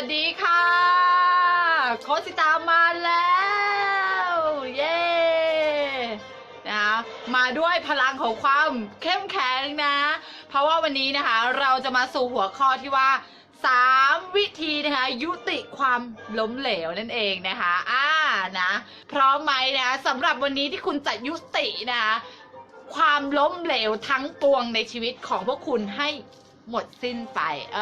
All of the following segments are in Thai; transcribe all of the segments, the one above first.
วัสดีค่ะโคสิตามาแล้ว เย้นะคะมาด้วยพลังของความเข้มแข็งนะ เพราะว่าวันนี้นะคะ เราจะมาสู่หัวข้อที่ว่า 3 วิธีนะคะ ยุติความล้มเหลวนั่นเองนะคะอ่านะพร้อมไหมนะสำหรับวันนี้ที่คุณจะยุตินะคะความล้มเหลวทั้งปวงในชีวิตของพวกคุณให้ หมดสิ้นไป เอ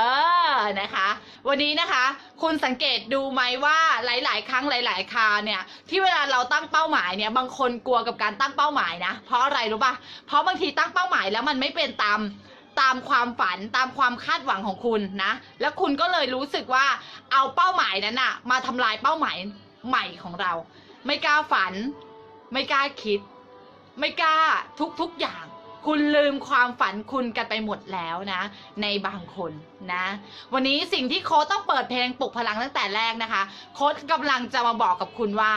อนะคะ วันนี้นะคะ คุณสังเกตดูไหมว่าหลาย ๆ ครั้งหลาย ๆคราวเนี่ย ที่เวลาเราตั้งเป้าหมายเนี่ย บางคนกลัวกับการตั้งเป้าหมายนะ เพราะอะไรรู้ปะเพราะบางทีตั้งเป้าหมายแล้วมันไม่เป็นตามตามความฝันตามความคาดหวังของคุณนะ แล้วคุณก็เลยรู้สึกว่าเอาเป้าหมายนั้นอะมาทำลายเป้าหมายใหม่ของเรา ไม่กล้าฝัน ไม่กล้าคิด ไม่กล้าทุกๆอย่าง คุณลืมความฝันคุณกันไปหมดแล้วนะ ในบางคนนะ วันนี้สิ่งที่โค้ชต้องเปิดเพลงปลุกพลังตั้งแต่แรกนะคะ โค้ชกำลังจะมาบอกกับคุณว่า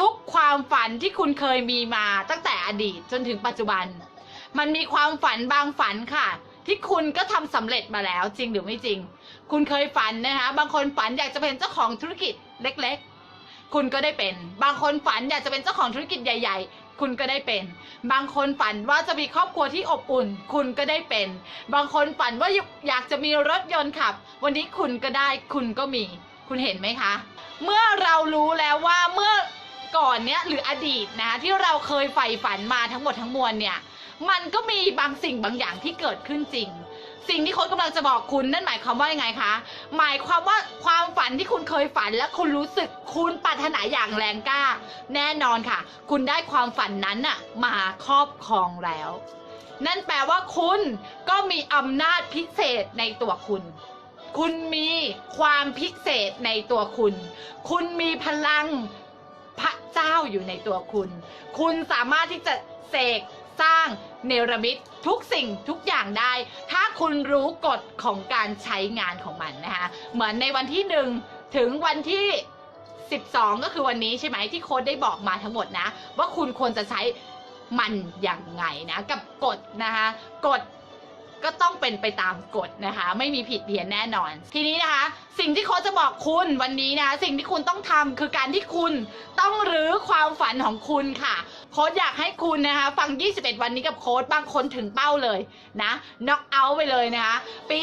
ทุกๆความฝันที่คุณเคยมีมาตั้งแต่อดีตจนถึงปัจจุบัน มันมีความฝันบางฝันค่ะ ที่คุณก็ทำสำเร็จมาแล้วจริงหรือไม่จริง คุณเคยฝันนะคะ บางคนฝันอยากจะเป็นเจ้าของธุรกิจเล็ก ๆ คุณก็ได้เป็น บางคนฝันอยากจะเป็นเจ้าของธุรกิจใหญ่ ๆ คุณก็ได้เป็น บางคนฝันว่าจะมีครอบครัวที่อบอุ่น คุณก็ได้เป็น บางคนฝันว่าอยากจะมีรถยนต์ขับ วันนี้คุณก็ได้ คุณก็มี คุณเห็นไหมคะ เมื่อเรารู้แล้วว่าเมื่อก่อนเนี้ยหรืออดีตนะคะที่เราเคยใฝ่ฝันมาทั้งหมดทั้งมวลเนี่ย มันก็มีบางสิ่งบางอย่างที่เกิดขึ้นจริง สิ่งที่โค้ชกำลังจะบอกคุณนั่นหมายความว่ายังไงคะ หมายความว่าความฝันที่คุณเคยฝันและคุณรู้สึกคุณปรารถนาอย่างแรงกล้า แน่นอนค่ะ คุณได้ความฝันนั้นน่ะมาครอบครองแล้ว นั่นแปลว่าคุณก็มีอำนาจพิเศษในตัวคุณ คุณมีความพิเศษในตัวคุณ คุณมีพลังพระเจ้าอยู่ในตัวคุณ คุณสามารถที่จะเสก สร้างเนรมิตทุกสิ่งทุกอย่างได้ ถ้าคุณรู้กฎของการใช้งานของมันนะคะ เหมือนในวันที่หนึ่งถึงวันที่ 12 ก็คือวันนี้ใช่ไหมที่โค้ดได้บอกมาทั้งหมดนะ ว่าคุณควรจะใช้มันอย่างไงนะ กับกฎนะคะกฎก็ต้องเป็นไปตามกฎนะคะ ไม่มีผิดเพี้ยนแน่นอน ทีนี้นะคะ สิ่งที่โค้ชจะบอกคุณวันนี้นะคะสิ่งที่คุณต้องทำคือการที่คุณต้องรื้อความฝันของคุณค่ะ โค้ดอยากให้คุณนะคะ ฟัง 21 วันนี้กับโค้ดบางคนถึงเป้าเลยนะน็อกเอาท์ไปเลยนะคะ ปี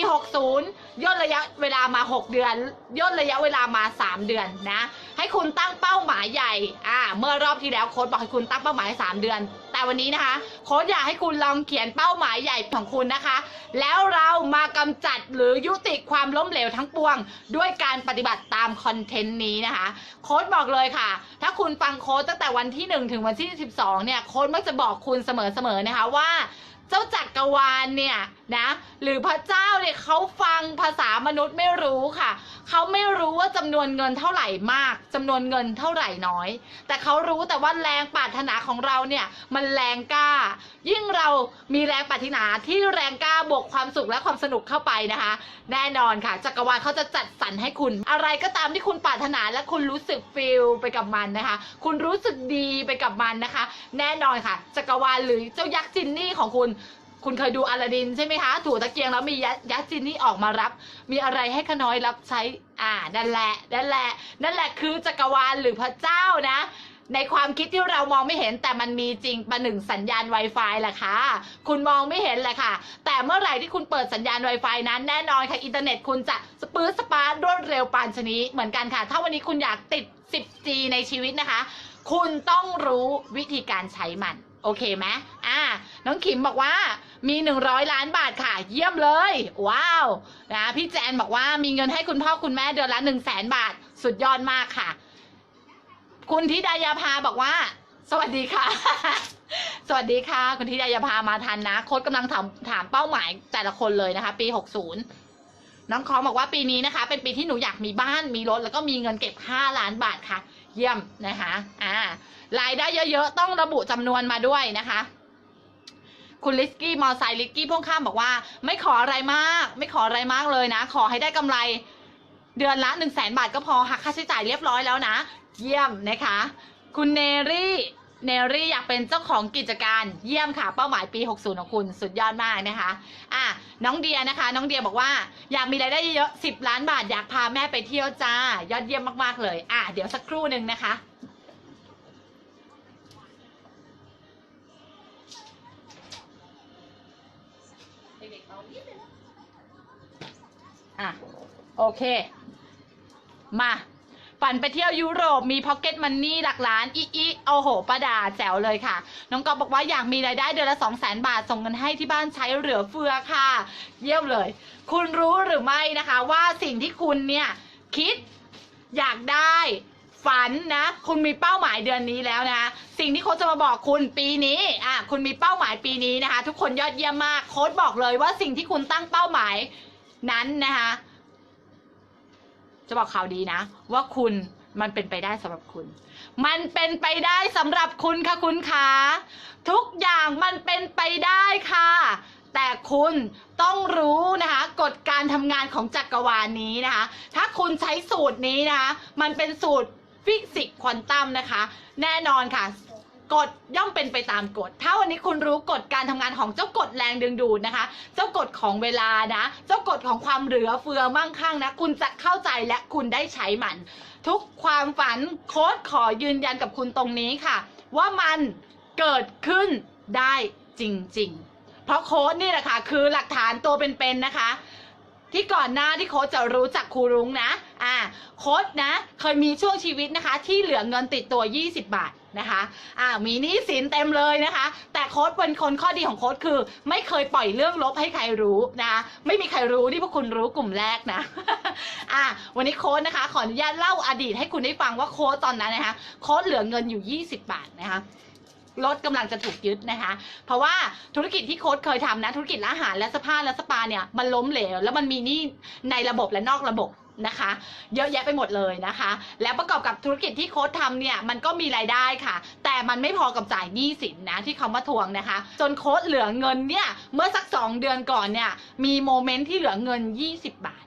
60 ย่นระยะเวลามา 6 เดือน ย่นระยะเวลามา 3 เดือนนะ ให้คุณตั้งเป้าหมายใหญ่อ่าเมื่อรอบที่แล้วโค้ดบอกให้คุณตั้งเป้าหมาย 3 เดือนแต่วันนี้นะคะโค้ชอยากให้คุณลองเขียนเป้าหมายใหญ่ของคุณนะคะ แล้วเรามากำจัดหรือยุติความล้มเหลวทั้งปวง ด้วยการปฏิบัติตามคอนเทนต์นี้นะคะ โค้ชบอกเลยค่ะ ถ้าคุณฟังโค้ชตั้งแต่วันที่ 1 ถึงวันที่ 12 เนี่ยโค้ชมักจะบอกคุณเสมอๆนะคะว่า เจ้าจักรวาลเนี่ย นะหรือพระเจ้าเนี่ยเขาฟังภาษามนุษย์ไม่รู้ค่ะ เขาไม่รู้ว่าจำนวนเงินเท่าไหร่มากจำนวนเงินเท่าไหร่น้อย แต่เขารู้แต่ว่าแรงปรารถนาของเราเนี่ยมันแรงกล้า ยิ่งเรามีแรงปรารถนาที่แรงกล้าบวกความสุขและความสนุกเข้าไปนะคะ แน่นอนค่ะ จักรวาลเขาจะจัดสรรให้คุณ อะไรก็ตามที่คุณปรารถนาและคุณรู้สึกฟิลไปกับมันนะคะ คุณรู้สึกดีไปกับมันนะคะ แน่นอนค่ะ จักรวาลหรือเจ้ายักษ์จินนี่ของคุณ คุณเคยดูอลาดินใช่ไหมคะ ถูตะเกียงแล้วมียักษ์ยักษ์จินนี่ออกมารับ มีอะไรให้ขน้อยรับใช้ อ่า นั่นแหละ นั่นแหละ นั่นแหละคือจักรวาลหรือพระเจ้านะ ในความคิดที่เรามองไม่เห็นแต่มันมีจริงประหนึ่งสัญญาณ Wi-Fi แหละค่ะ คุณมองไม่เห็นแหละค่ะ แต่เมื่อไหร่ที่คุณเปิดสัญญาณ Wi-Fi นั้นแน่นอนค่ะ อินเทอร์เน็ตคุณจะสปื้ดสปาร์ดรวดเร็วปานชนิดเหมือนกันค่ะ ถ้าวันนี้คุณอยากติด 10G ในชีวิตนะคะ คุณต้องรู้วิธีการใช้มัน โอเคไหมอ่า น้องขิมบอกว่า มี 100 ล้านบาทค่ะ เยี่ยมเลย ว้าวนะพี่แจนบอกว่ามีเงินให้คุณพ่อคุณแม่เดือนละ1 0 0 0 0แสนบาท สุดยอดมากค่ะ คุณธิดายาภาบอกว่า สวัสดีค่ะ สวัสดีค่ะ คุณธิดายาภามาทันนะ โค้ดกำลังถามถามเป้าหมายแต่ละคนเลยนะคะ ปี 60น้องคอมบอกว่าปีนี้นะคะ เป็นปีที่หนูอยากมีบ้านมีรถแล้วก็มีเงินเก็บ 5 ล้านบาทค่ะ เยี่ยมนะคะ อ่ารายได้เยอะๆ ต้องระบุจำนวนมาด้วยนะคะ คุณลิสกี้มอไซค์ลิสกี้พ่วงข้ามบอกว่า ไม่ขออะไรมาก ไม่ขออะไรมากเลยนะ ขอให้ได้กำไร เดือนละหนึ่งแสนบาทก็พอหักค่าใช้จ่ายเรียบร้อยแล้วนะ เยี่ยมนะคะ คุณเนรี่เนรี่อยากเป็นเจ้าของกิจการเยี่ยมค่ะ เป้าหมายปี 60 ของคุณสุดยอดมากนะคะอะน้องเดียนะคะ น้องเดียบอกว่าอยากมีรายได้เยอะ 10 ล้านบาทอยากพาแม่ไปเที่ยวจ้ายอดเยี่ยมมากๆเลย อะเดี๋ยวสักครู่หนึ่งนะคะ อะ โอเค มา ฝันไปเที่ยวยุโรปมีพ็อกเก็ตมันนี่หลักล้านอีอีโอโหประดาแจ๋วเลยค่ะ น้องกอฟบอกว่าอยากมีรายได้เดือนละ2 0 0 0 0 0บาทส่งเงินให้ที่บ้านใช้เหลือเฟือค่ะ เยี่ยมเลย คุณรู้หรือไม่นะคะ ว่าสิ่งที่คุณเนี่ย คิดอยากได้ฝันนะ คุณมีเป้าหมายเดือนนี้แล้วนะสิ่งที่โค้ชจะมาบอกคุณปีนี้อะคุณมีเป้าหมายปีนี้นะคะ ทุกคนยอดเยี่ยมมากโค้ชบอกเลยว่าสิ่งที่คุณตั้งเป้าหมาย นั้นนะคะ จะบอกข่าวดีนะ ว่าคุณมันเป็นไปได้สำหรับคุณ มันเป็นไปได้สำหรับคุณค่ะคุณคะทุกอย่างมันเป็นไปได้ค่ะ แต่คุณต้องรู้นะคะกฎการทำงานของจักรวาลนี้นะคะ ถ้าคุณใช้สูตรนี้นะคะ มันเป็นสูตรฟิสิกส์ควอนตัมนะคะ แน่นอนค่ะ กฎย่อมเป็นไปตามกฎ ถ้าวันนี้คุณรู้กฎการทำงานของเจ้ากฎแรงดึงดูดนะคะ เจ้ากฎของเวลานะ เจ้ากฎของความเหลือเฟือมั่งคั่งนะ คุณจะเข้าใจและคุณได้ใช้มัน ทุกความฝันโค้ดขอยืนยันกับคุณตรงนี้ค่ะ ว่ามันเกิดขึ้นได้จริง ๆ เพราะโค้ดนี่แหละค่ะคือหลักฐานตัวเป็นๆนะคะที่ก่อนหน้าที่โค้ชจะรู้จักครูรุ้งนะ อ่า โค้ชนะ เคยมีช่วงชีวิตนะคะ ที่เหลือเงินติดตัว 20 บาท นะคะอ่ามีหนี้สินเต็มเลยนะคะ แต่โค้ชเป็นคนข้อดีของโค้ชคือ ไม่เคยปล่อยเรื่องลบให้ใครรู้นะคะไม่มีใครรู้ที่พวกคุณรู้กลุ่มแรกนะอ่าวันนี้โค้ชนะคะ ขออนุญาตเล่าอดีตให้คุณได้ฟังว่าโค้ชตอนนั้นนะคะโค้ชเหลือเงินอยู่ 20 บาทนะคะรถกำลังจะถูกยึดนะคะ เพราะว่าธุรกิจที่โค้ชเคยทำนะ ธุรกิจร้านอาหารและสปาและสปาเนี่ยมันล้มเหลว แล้วมันมีหนี้ในระบบและนอกระบบ นะคะ เยอะแยะไปหมดเลยนะคะ แล้วประกอบกับธุรกิจที่โค้ชทำเนี่ยมันก็มีรายได้ค่ะ แต่มันไม่พอกับจ่ายหนี้สินนะที่เขามาทวงนะคะ จนโค้ชเหลือเงินเนี่ยเมื่อสักสองเดือนก่อนเนี่ยมีโมเมนต์ที่เหลือเงิน 20 บาท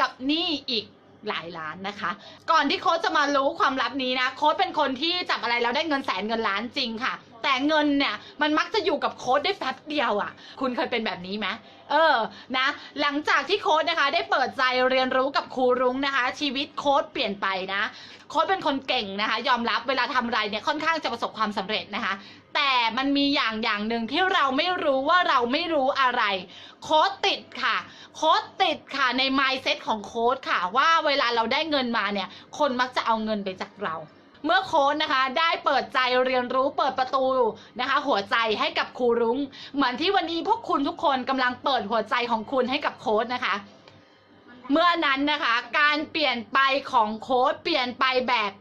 กับหนี้อีกหลายล้านนะคะ ก่อนที่โค้ชจะมารู้ความลับนี้นะ โค้ชเป็นคนที่จับอะไรแล้วได้เงินแสนเงินล้านจริงค่ะ แต่เงินเนี่ยมันมักจะอยู่กับโค้ชได้แป๊บเดียวอะ่ะ คุณเคยเป็นแบบนี้ไหมเออ นะ หลังจากที่โค้ชนะคะ ได้เปิดใจเรียนรู้กับครูรุ้งนะคะ ชีวิตโค้ชเปลี่ยนไปนะ โค้ชเป็นคนเก่งนะคะ ยอมรับเวลาทำอะไรเนี่ยค่อนข้างจะประสบความสำเร็จนะคะ แต่มันมีอย่างอย่างหนึ่งที่เราไม่รู้ว่าเราไม่รู้อะไร โค้ดติดค่ะ โค้ดติดค่ะใน mindset ของโค้ดค่ะ ว่าเวลาเราได้เงินมาเนี่ย คนมักจะเอาเงินไปจากเรา เมื่อโค้ดนะคะ ได้เปิดใจเรียนรู้เปิดประตูนะคะ หัวใจให้กับครูรุ้ง เหมือนที่วันนี้พวกคุณทุกคนกำลังเปิดหัวใจของคุณให้กับโค้ดนะคะ เมื่อนั้นนะคะ การเปลี่ยนไปของโค้ดเปลี่ยนไปแบบ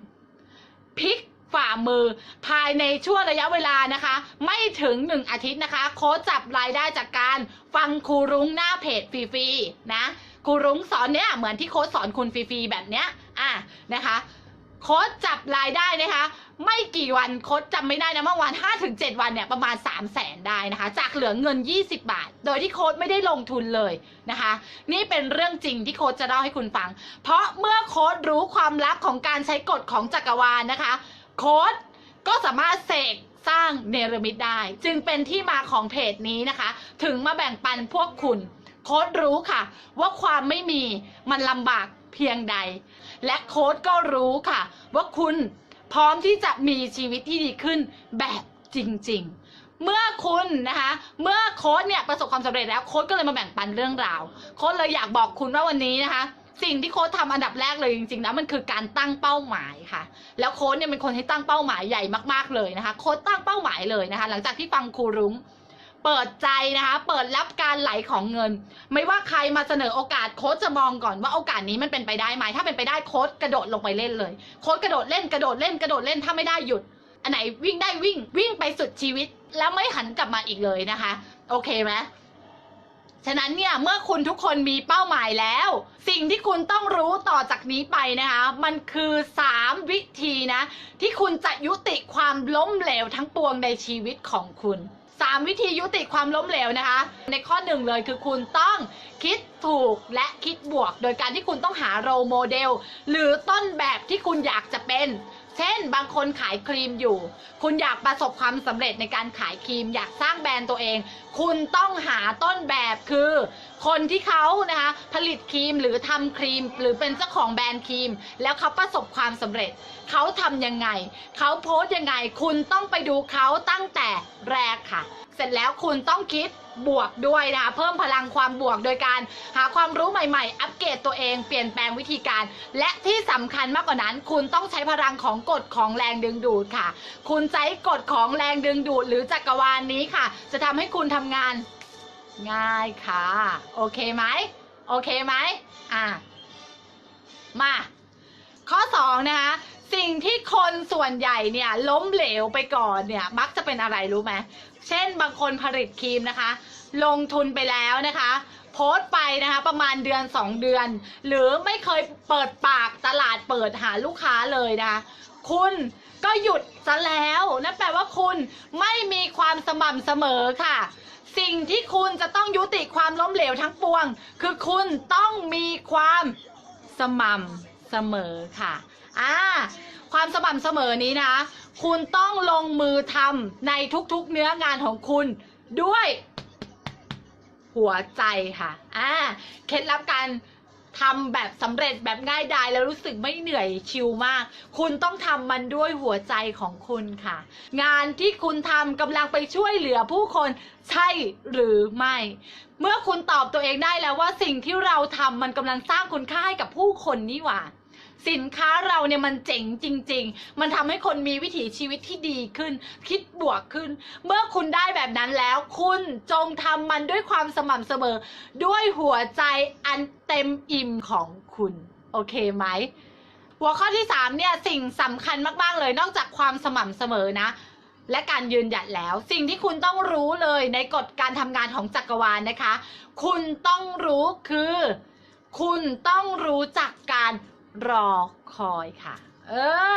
พลิกฝ่ามือภายในช่วงระยะเวลานะคะ ไม่ถึงหนึ่งอาทิตย์นะคะ โค้ดจับรายได้จากการฟังครูรุ้งหน้าเพจฟรีๆนะครูรุ้งสอนเนี้ยเหมือนที่โค้ดสอนคุณฟรีๆแบบเนี้ยอะนะคะ โค้ดจับรายได้นะคะ ไม่กี่วันโค้ดจำไม่ได้นะเมื่อวัน5ถึง7วันเนี่ยประมาณ 3 0 0แสนได้นะคะ จากเหลือเงิน 20 บาท โดยที่โค้ดไม่ได้ลงทุนเลยนะคะ นี่เป็นเรื่องจริงที่โค้ดจะเล่าให้คุณฟัง เพราะเมื่อโค้ดรู้ความลับของการใช้กฎของจักรวาลนะคะ โค้ดก็สามารถเสกสร้างเนรมิตได้ จึงเป็นที่มาของเพจนี้นะคะ ถึงมาแบ่งปันพวกคุณ โค้ดรู้ค่ะ ว่าความไม่มีมันลำบาก เพียงใด และโค้ดก็รู้ค่ะ ว่าคุณพร้อมที่จะมีชีวิตที่ดีขึ้นแบบจริง ๆเมื่อคุณนะคะ เมื่อโค้ดเนี่ยประสบความสำเร็จแล้วโค้ดก็เลยมาแบ่งปันเรื่องราว โค้ดเลยอยากบอกคุณว่าวันนี้นะคะ สิ่งที่โค้ดทำอันดับแรกเลยจริงๆนะมันคือการตั้งเป้าหมายค่ะ แล้วโค้ดเนี่ยเป็นคนที่ตั้งเป้าหมายใหญ่มากๆเลยนะคะ โค้ดตั้งเป้าหมายเลยนะคะ หลังจากที่ฟังครูรุ้ง เปิดใจนะคะ เปิดรับการไหลของเงิน ไม่ว่าใครมาเสนอโอกาสโค้ชจะมองก่อนว่าโอกาสนี้มันเป็นไปได้ไหม ถ้าเป็นไปได้โค้ชกระโดดลงไปเล่นเลย โค้ชกระโดดเล่นกระโดดเล่นกระโดดเล่นถ้าไม่ได้หยุด อันไหนวิ่งได้วิ่งวิ่งไปสุดชีวิต แล้วไม่หันกลับมาอีกเลยนะคะ โอเคไหมฉะนั้นเนี่ยเมื่อคุณทุกคนมีเป้าหมายแล้ว สิ่งที่คุณต้องรู้ต่อจากนี้ไปนะคะ มันคือ 3 วิธีนะ ที่คุณจะยุติความล้มเหลวทั้งปวงในชีวิตของคุณ 3 วิธียุติความล้มเหลวนะคะ ในข้อหนึ่งเลยคือคุณต้องคิดถูกและคิดบวก โดยการที่คุณต้องหาโรโมเดล หรือต้นแบบที่คุณอยากจะเป็น เช่น บางคนขายครีมอยู่ คุณอยากประสบความสำเร็จในการขายครีม อยากสร้างแบรนด์ตัวเอง คุณต้องหาต้นแบบคือ คนที่เขานะคะผลิตครีมหรือทำครีม หรือเป็นเจ้าของแบรนด์ครีม แล้วเขาประสบความสำเร็จ เขาทำยังไง เขาโพสต์ยังไง คุณต้องไปดูเขาตั้งแต่แรกค่ะ เสร็จแล้วคุณต้องคิดบวกด้วยนะคะเพิ่มพลังความบวกโดยการหาความรู้ใหม่ๆ อัปเกรดตัวเองเปลี่ยนแปลงวิธีการ และที่สำคัญมากกว่านั้น คุณต้องใช้พลังของกฎของแรงดึงดูดค่ะ คุณใช้กฎของแรงดึงดูด หรือจักรวาลนนี้ค่ะ จะทำให้คุณทำงานง่ายค่ะ โอเคไหมโอเคไหมอะมา ข้อ2นะคะสิ่งที่คนส่วนใหญ่เนี่ยล้มเหลวไปก่อนเนี่ยมักจะเป็นอะไรรู้ไหม เช่นบางคนผลิตครีมนะคะ ลงทุนไปแล้วนะคะ โพสต์ไปนะคะประมาณเดือน 2 เดือน หรือไม่เคยเปิดปากตลาดเปิดหาลูกค้าเลยนะคะคุณก็หยุดซะแล้วนั่นแปลว่าคุณไม่มีความสม่ำเสมอค่ะ สิ่งที่คุณจะต้องยุติความล้มเหลวทั้งปวง คือคุณต้องมีความสม่ำเสมอค่ะอ่า ความสม่ำเสมอนี้นะ คุณต้องลงมือทำในทุกๆเนื้องานของคุณด้วย หัวใจค่ะ อ่า เคล็ดลับการทำแบบสำเร็จแบบง่ายดายแล้วรู้สึกไม่เหนื่อยชิลมาก คุณต้องทำมันด้วยหัวใจของคุณค่ะ งานที่คุณทำกำลังไปช่วยเหลือผู้คนใช่หรือไม่ เมื่อคุณตอบตัวเองได้แล้วว่าสิ่งที่เราทำมันกำลังสร้างคุณค่าให้กับผู้คนนี่หว่า สินค้าเราเนี่ยมันเจ๋งจริง ๆ มันทำให้คนมีวิถีชีวิตที่ดีขึ้น คิดบวกขึ้น เมื่อคุณได้แบบนั้นแล้วคุณจงทำมันด้วยความสม่ำเสมอ ด้วยหัวใจอันเต็มอิ่มของคุณ โอเคไหมหัวข้อที่3เนี่ยสิ่งสำคัญมากๆเลยนอกจากความสม่ำเสมอนะ และการยืนหยัดแล้ว สิ่งที่คุณต้องรู้เลยในกฎการทำงานของจักรวาลนะคะ คุณต้องรู้คือ คุณต้องรู้จักการ รอคอยค่ะ เอ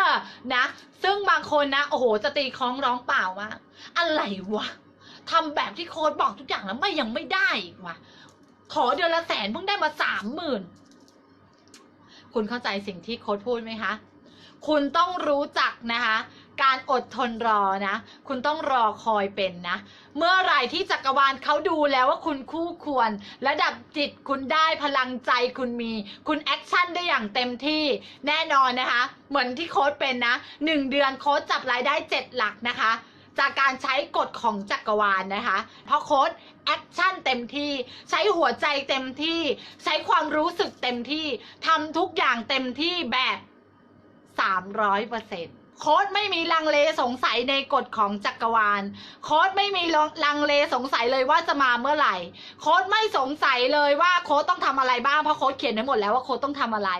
อ นะ ซึ่งบางคนนะ โอ้โห จะตีคล้องร้องเปล่ามาก อะไรวะทำแบบที่โค้ดบอกทุกอย่างแล้วไม่ยังไม่ได้อีกวะขอเดือนละแสนเพิ่งได้มาสามหมื่นคุณเข้าใจสิ่งที่โค้ดพูดไหมคะ คุณต้องรู้จักนะคะ การอดทนรอนะ คุณต้องรอคอยเป็นนะ เมื่อไหร่ที่จักรวาลเขาดูแล้วว่าคุณคู่ควร ระดับจิตคุณได้พลังใจคุณมี คุณแอคชั่นได้อย่างเต็มที่แน่นอนนะคะ เหมือนที่โค้ดเป็นนะหนึ่งเดือนโค้ดจับรายได้เจ็ดหลักนะคะ จากการใช้กฎของจักรวาลนะคะ เพราะโค้ดแอคชั่นเต็มที่ ใช้หัวใจเต็มที่ ใช้ความรู้สึกเต็มที่ทำทุกอย่างเต็มที่แบบ300เปอร์เซ็นต์ โค้ดไม่มีลังเลสงสัยในกฎของจักรวาล โค้ดไม่มีลังเลสงสัยเลยว่าจะมาเมื่อไหร่ โค้ดไม่สงสัยเลยว่าโค้ดต้องทำอะไรบ้างเพราะโค้ดเขียนไว้หมดแล้วว่าโค้ดต้องทำอะไร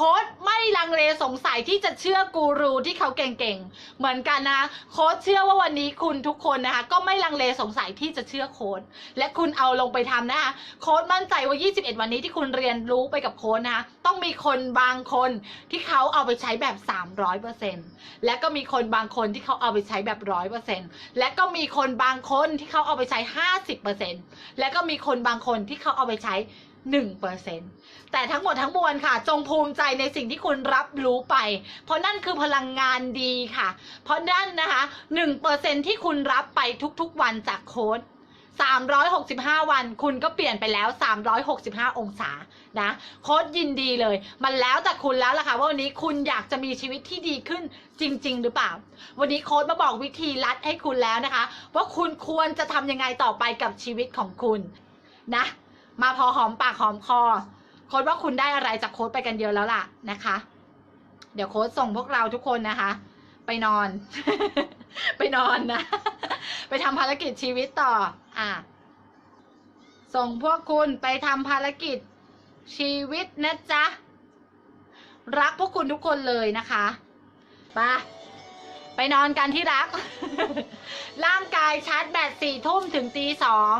โค้ดไม่ลังเลสงสัยที่จะเชื่อกูรูที่เขาเก่งๆ เหมือนกันนะ โค้ดเชื่อว่าวันนี้คุณทุกคนนะคะ ก็ไม่ลังเลสงสัยที่จะเชื่อโค้ดและคุณเอาลงไปทำนะคะ โค้ดมั่นใจว่า 21 วันนี้ที่คุณเรียนรู้ไปกับโค้ดนะคะ ต้องมีคนบางคนที่เขาเอาไปใช้แบบ 300%และก็มีคนบางคนที่เขาเอาไปใช้แบบ 100%และก็มีคนบางคนที่เขาเอาไปใช้ 50%และก็มีคนบางคนที่เขาเอาไปใช้ 1%แต่ทั้งหมดทั้งมวลค่ะ จงภูมิใจในสิ่งที่คุณรับรู้ไป เพราะนั่นคือพลังงานดีค่ะ เพราะนั่นนะคะ1%ที่คุณรับไปทุกๆวันจากโค้ด365 วันคุณก็เปลี่ยนไปแล้ว 365 องศานะโค้ดยินดีเลย มันแล้วแต่คุณแล้วล่ะค่ะว่าวันนี้คุณอยากจะมีชีวิตที่ดีขึ้นจริง ๆ หรือเปล่า วันนี้โค้ดมาบอกวิธีลัดให้คุณแล้วนะคะ ว่าคุณควรจะทำยังไงต่อไปกับชีวิตของคุณนะ มาพอหอมปากหอมคอ โค้ดว่าคุณได้อะไรจากโค้ดไปกันเดียวแล้วล่ะนะคะ เดี๋ยวโค้ดส่งพวกเราทุกคนนะคะ ไปนอน ไปนอนนะ ไปทำภารกิจชีวิตต่อ อะ ส่งพวกคุณไปทำภารกิจชีวิตนะจ๊ะ รักพวกคุณทุกคนเลยนะคะไปไปนอนกันที่รัก ร่างกายชาร์จแบตสี่ทุ่มถึงตีสอง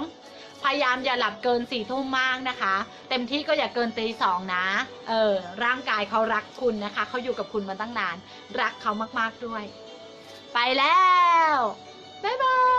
พยายามอย่าหลับเกินสี่ทุ่มมากนะคะ เต็มที่ก็อย่าเกินตีสองนะเออร่างกายเขารักคุณนะคะเขาอยู่กับคุณมาตั้งนาน รักเขามากๆด้วย ไปแล้วบ๊ายบาย